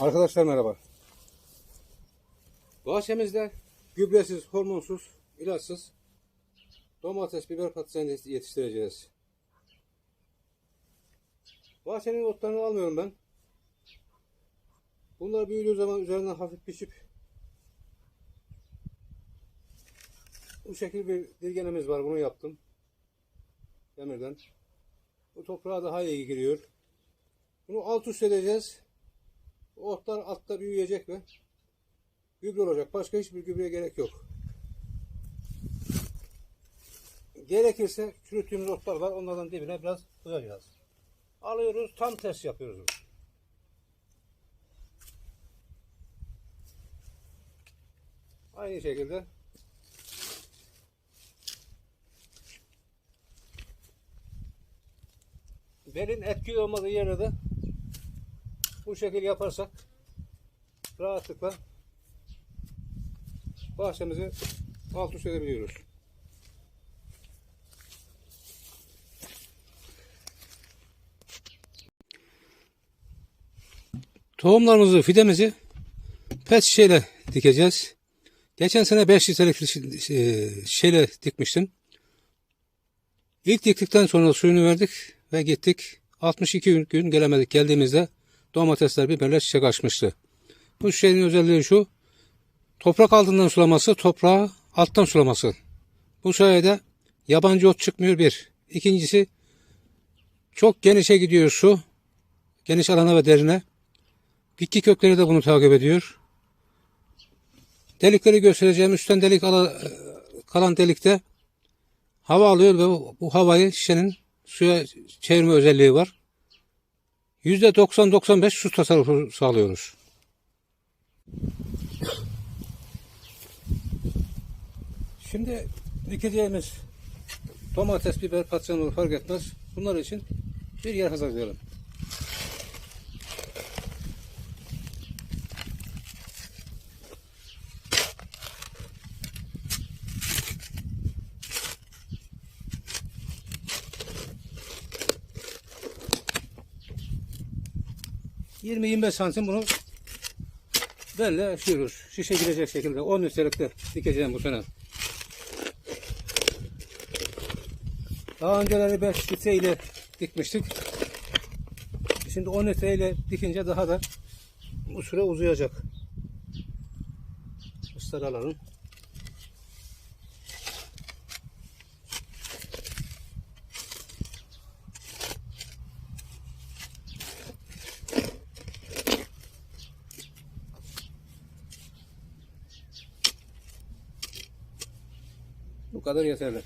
Arkadaşlar merhaba. Bahçemizde gübresiz, hormonsuz, ilaçsız domates, biber, patlıcan yetiştireceğiz. Bahçenin otlarını almıyorum ben. Bunlar büyüdüğü zaman üzerinden hafif pişip bu şekil bir dirgenemiz var. Bunu yaptım. Demirden. Bu toprağa daha iyi giriyor. Bunu alt üst edeceğiz. Otlar altta büyüyecek ve gübre olacak. Başka hiçbir gübreye gerek yok. Gerekirse çürüttüğümüz otlar var. Onlardan dibine biraz koyacağız. Alıyoruz. Tam ters yapıyoruz. Aynı şekilde belin etkili olmadığı yerde de bu şekil yaparsak rahatlıkla bahçemizi alt üst edebiliyoruz. Tohumlarımızı, fidemizi pet şişeyle dikeceğiz. Geçen sene 5 litrelik şi- şişeyle dikmiştim. İlk diktikten sonra suyunu verdik ve gittik. 62 gün- gün gelemedik. Geldiğimizde domatesler, biberler çiçek açmıştı. Bu şişenin özelliği şu. Toprak altından sulaması, toprağı alttan sulaması. Bu sayede yabancı ot çıkmıyor bir. İkincisi çok genişe gidiyor su. Geniş alana ve derine. Bitki kökleri de bunu takip ediyor. Delikleri göstereceğim. Üstten delik ala- kalan delikte hava alıyor ve bu havayı şişenin suya çevirme özelliği var. %90-95 su tasarrufu sağlıyoruz. Şimdi dikeceğimiz domates, biber, patlıcan olur fark etmez. Bunlar için bir yer hazırlayalım. ...20-25 santim bunu böyle açıyoruz. Şişe girecek şekilde 10 litrelikte dikeceğim bu sene. Daha önceleri 5 litre ile dikmiştik. Şimdi 10 litre ile dikince daha da bu süre uzayacak. Islar kadar yeterli.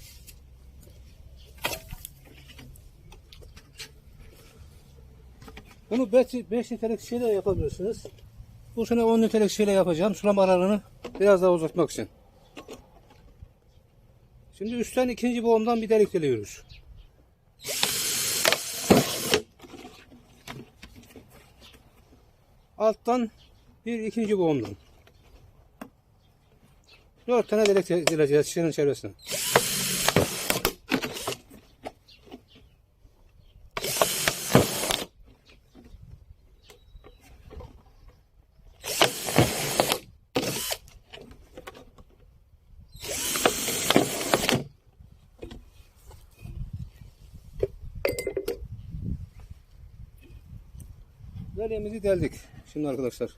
Bunu 5, 5 litrelik şeyle yapabilirsiniz. Bu sene 10 litrelik şeyle yapacağım. Sulama aralığını biraz daha uzatmak için. Şimdi üstten ikinci boğumdan bir delik deliyoruz. Alttan bir ikinci boğumdan. Dört tane delik deleceğiz şişenin çevresine. Deliğimizi deldik. Şimdi arkadaşlar.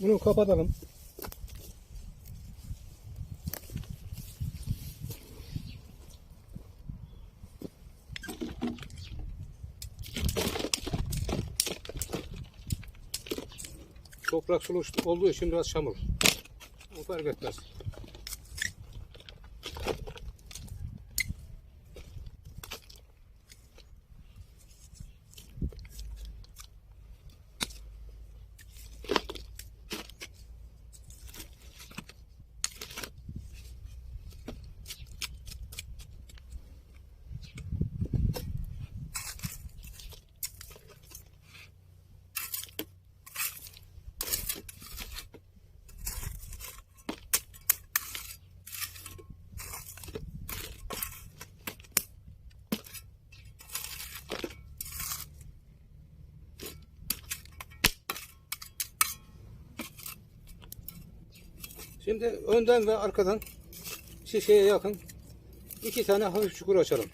Bunu kapatalım. Toprak sulu olduğu için biraz çamur. O fark etmez. Şimdi önden ve arkadan şişeye yakın iki tane hafif çukur açalım.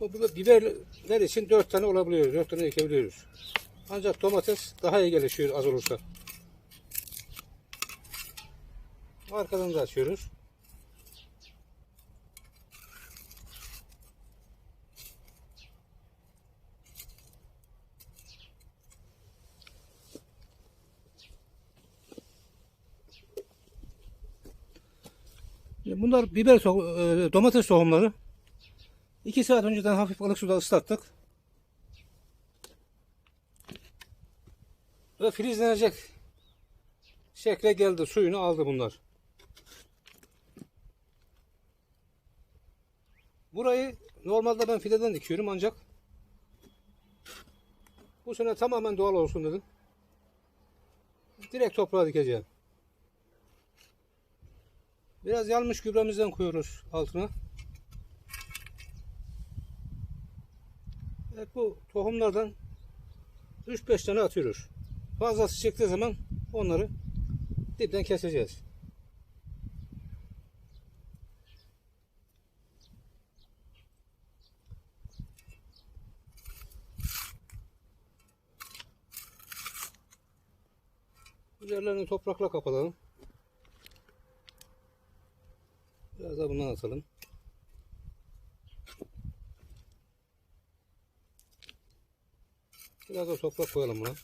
Bu biberler için dört tane olabiliyor. Dört tane ekebiliyoruz. Ancak domates daha iyi gelişiyor az olursa. Arkadan da açıyoruz. Bunlar biber so- e, domates tohumları. 2 saat önceden hafif ılık suda ıslattık. Ve filizlenecek şekle geldi. Suyunu aldı bunlar. Burayı normalde ben fideden dikiyorum ancak bu sene tamamen doğal olsun dedim. Direkt toprağa dikeceğim. Biraz yanmış gübremizden koyuyoruz altına. Evet bu tohumlardan 3-5 tane atıyoruz. Fazlası çıktığı zaman onları dipten keseceğiz. Üzerlerini toprakla kapatalım. Biraz da bundan atalım. Biraz da toprak koyalım buna.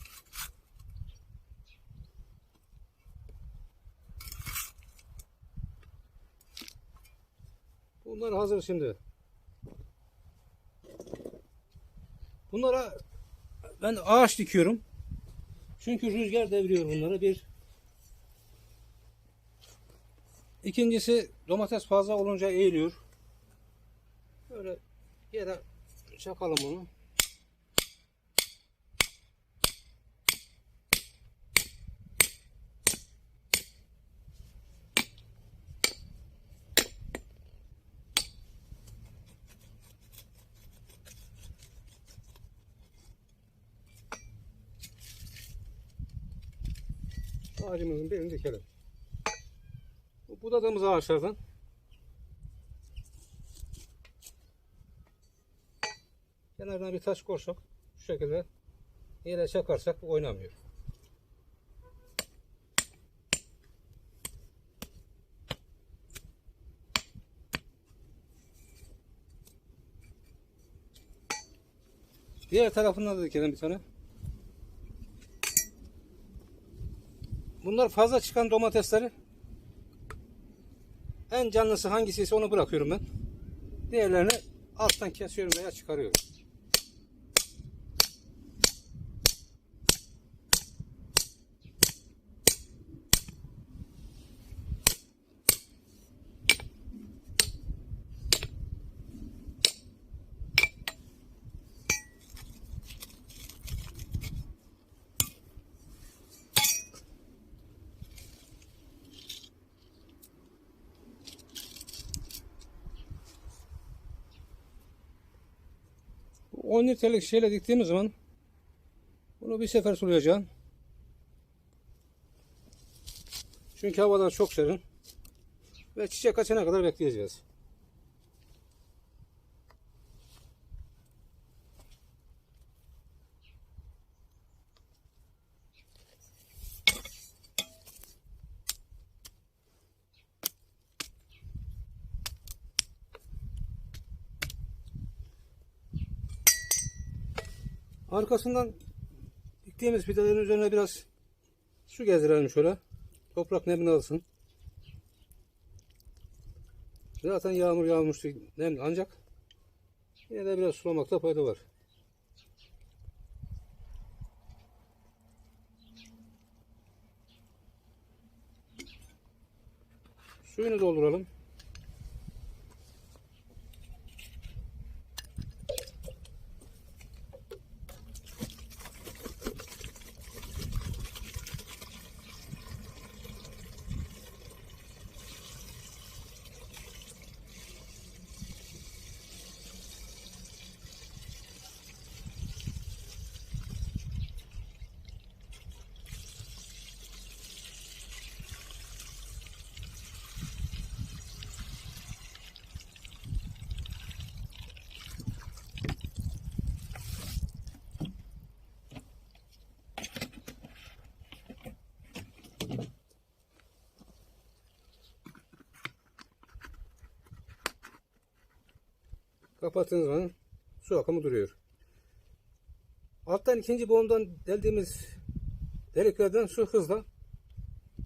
Bunlar hazır şimdi. Bunlara ben ağaç dikiyorum. Çünkü rüzgar deviriyor bunları bir. İkincisi domates fazla olunca eğiliyor. Böyle yere çakalım bunu. Ağacımızın birini dikelim. Bu budadığımız ağaçlardan kenarına bir taş koysak şu şekilde yere çakarsak oynamıyor. Diğer tarafından da dikelim bir tane. Bunlar fazla çıkan domatesleri en canlısı hangisiyse onu bırakıyorum ben. Diğerlerini alttan kesiyorum veya çıkarıyorum. 10 litrelik şeyle diktiğimiz zaman bunu bir sefer sulayacağım. Çünkü havalar çok serin. Ve çiçek açana kadar bekleyeceğiz. Arkasından diktiğimiz fidelerin üzerine biraz su gezdirelim şöyle. Toprak nemini alsın. Zaten yağmur yağmıştı nemli ancak yine de biraz sulamakta fayda var. Suyunu dolduralım. Kapattığınız zaman su akımı duruyor. Alttan ikinci boğumdan deldiğimiz deliklerden su hızla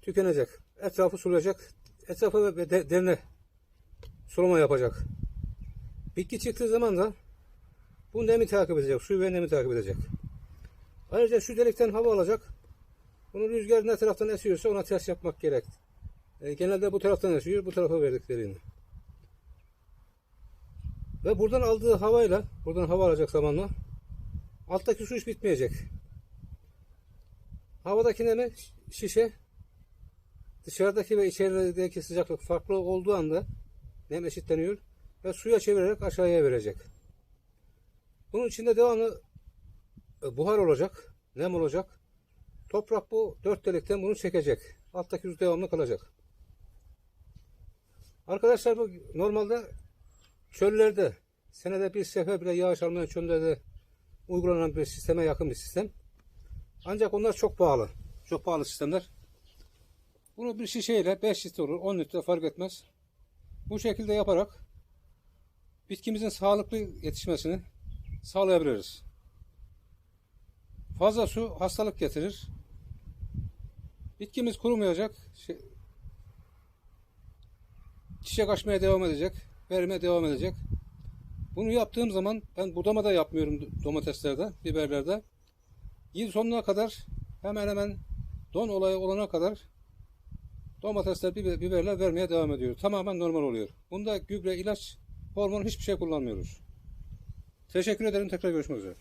tükenecek. Etrafı sulayacak. Etrafı ve de, derine sulama yapacak. Bitki çıktığı zaman da bu nemi takip edecek. Suyu ve nemi takip edecek. Ayrıca şu delikten hava alacak. Bunu rüzgar ne taraftan esiyorsa ona ters yapmak gerek. E, genelde bu taraftan esiyor. Bu tarafa verdiklerini. Ve buradan aldığı havayla, buradan hava alacak zamanla alttaki su hiç bitmeyecek. Havadaki nemi şişe dışarıdaki ve içerideki sıcaklık farklı olduğu anda nem eşitleniyor ve suya çevirerek aşağıya verecek. Bunun içinde devamlı e, buhar olacak, nem olacak. Toprak bu dört delikten bunu çekecek. Alttaki su devamlı kalacak. Arkadaşlar bu normalde çöllerde senede bir sefer bile yağış almayan çöllerde uygulanan bir sisteme yakın bir sistem. Ancak onlar çok pahalı. Çok pahalı sistemler. Bunu bir şişeyle 5 litre olur, 10 litre fark etmez. Bu şekilde yaparak bitkimizin sağlıklı yetişmesini sağlayabiliriz. Fazla su hastalık getirir. Bitkimiz kurumayacak. Şey, çiçek açmaya devam edecek. Verime devam edecek. Bunu yaptığım zaman ben budama da yapmıyorum domateslerde, biberlerde. Yıl sonuna kadar hemen hemen don olayı olana kadar domatesler, biber, biberler vermeye devam ediyor. Tamamen normal oluyor. Bunda gübre, ilaç, hormon hiçbir şey kullanmıyoruz. Teşekkür ederim. Tekrar görüşmek üzere.